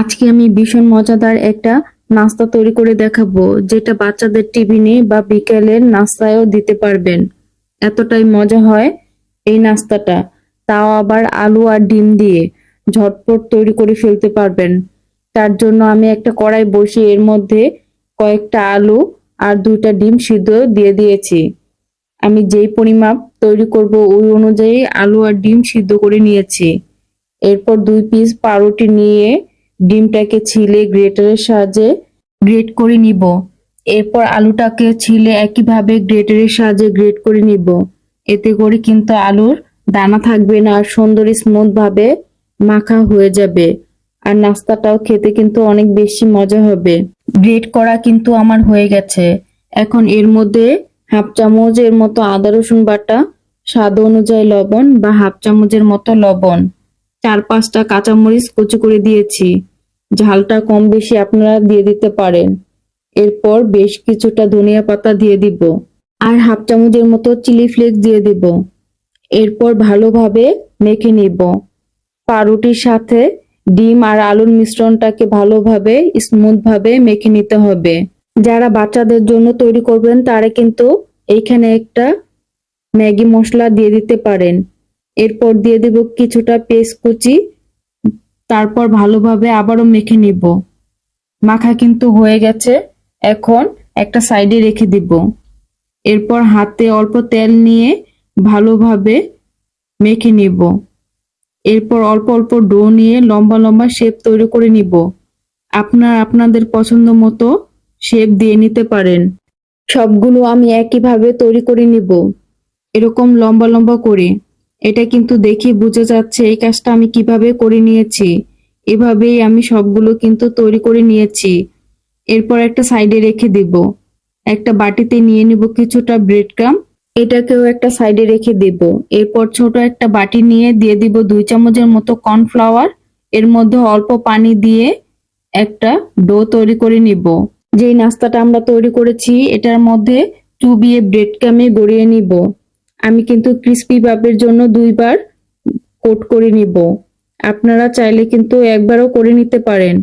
আজকে আমি ভীষণ মজাদার একটা নাস্তা তৈরি করে দেখাবো, যেটা বাচ্চাদের টিফিনে বা বিকেলের নাস্তায়ও দিতে পারবেন। এতটাই মজা হয় এই নাস্তাটা। তাও আবার আলু আর ডিম দিয়ে ঝটপট তৈরি করে ফেলতে পারবেন। তার জন্য আমি একটা কড়াই বসিয়ে এর মধ্যে কয়েকটা আলু আর দুইটা ডিম সিদ্ধ দিয়ে দিয়েছি। আমি যেই পরিমাপ তৈরি করব ওই অনুযায়ী আলু আর ডিম সিদ্ধ করে নিয়েছি। এরপর দুই পিস পাউরুটি নিয়ে ডিমটাকে ছিলে গ্রেটারের সাহায্যে গ্রেট করে নিব। এরপর আলুটাকে ছিলে একইভাবে গ্রেটারের সাহায্যে গ্রেট করে নিব। এতে করে কিন্তু আলুর দানা থাকবে না আর সুন্দর স্মুথ ভাবে মাখা হয়ে যাবে। আর নাস্তাটাও খেতে কিন্তু অনেক বেশি মজা হবে। গ্রেট করা কিন্তু আমার হয়ে গেছে। এখন এর মধ্যে হাফ চামচের মতো আদা রসুন বাটা, স্বাদ অনুযায়ী লবণ বা হাফ চামচের মতো লবণ। চার পাঁচটা কাঁচামরিচ কুচি করে দিয়েছি। ঝালটা কম বেশি আপনারা দিয়ে দিতে পারেন। এরপর বেশ কিছুটা ধনিয়া পাতা দিয়ে দিব আর হাফ চামচের মতো চিলি ফ্লেক্স দিয়ে দিব। এরপর ভালোভাবে মেখে নিব। পাউরুটির সাথে ডিম আর আলুর মিশ্রণটাকে ভালোভাবে স্মুথভাবে মেখে নিতে হবে। যারা বাচ্চাদের জন্য তৈরি করবেন, তারা কিন্তু এইখানে একটা ম্যাগি মশলা দিয়ে দিতে পারেন। এরপর দিয়ে দেব কিছুটা পেস্ট কুচি। তারপর ভালোভাবে আবারও মেখে নিব। মাখা কিন্তু হয়ে গেছে। এখন একটা সাইডে রেখে দিব। এরপর হাতে অল্প তেল নিয়ে ভালোভাবে মেখে নিব। এরপর অল্প অল্প ডো নিয়ে লম্বা লম্বা শেপ তৈরি করে নিব। আপনার, আপনাদের পছন্দ মতো শেপ দিয়ে নিতে পারেন। সবগুলো আমি একইভাবে তৈরি করে নিব। এরকম লম্বা লম্বা করে। এটা কিন্তু দেখি বোঝা যাচ্ছে এই কাজটা আমি কীভাবে করে নিয়েছি। এভাবেই আমি সবগুলো কিন্তু তৈরি করে নিয়েছি। এরপর একটা সাইডে রেখে দিব। একটা বাটিতে নিয়ে নিব কিছুটা ব্রেড ক্রাম। এটাকেও একটা সাইডে রেখে দেব। এরপর ছোট একটা বাটি নিয়ে দিয়ে দিব দুই চামচের মতো কর্নফ্লাওয়ার। এর মধ্যে অল্প পানি দিয়ে একটা ডো তৈরি করে নিব। যেই নাস্তাটা আমরা তৈরি করেছি, এটার মধ্যে চুবিয়ে ব্রেড ক্রামে গড়িয়ে নিব। আমি কিন্তু ক্রিস্পি ভাবের জন্য দুইবার কোট করে নিব। আপনারা চাইলে কিন্তু একবারও করে নিতে পারেন।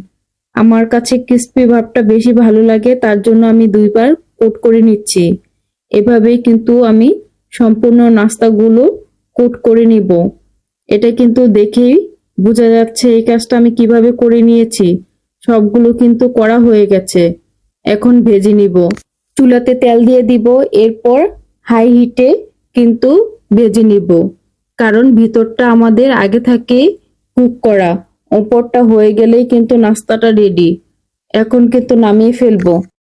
আমার কাছে ক্রিস্পি ভাবটা বেশি ভালো লাগে, তার জন্য আমি দুইবার কোট করে নিচ্ছি। এভাবেই কিন্তু আমি সম্পূর্ণ নাস্তাগুলো কোট করে নিব। এটা কিন্তু দেখেই বোঝা যাচ্ছে এই কাজটা আমি কীভাবে করে নিয়েছি। সবগুলো কিন্তু করা হয়ে গেছে। এখন ভেজে নিব। চুলাতে তেল দিয়ে দিব। এরপর হাই হিটে কিন্তু ভেজে নিব। কারণ ভিতরটা আমাদের আগে থাকে কুক করা। ওপরটা হয়ে গেলেই কিন্তু নাস্তাটা রেডি এখন কিন্তু নামিয়ে ফেলব।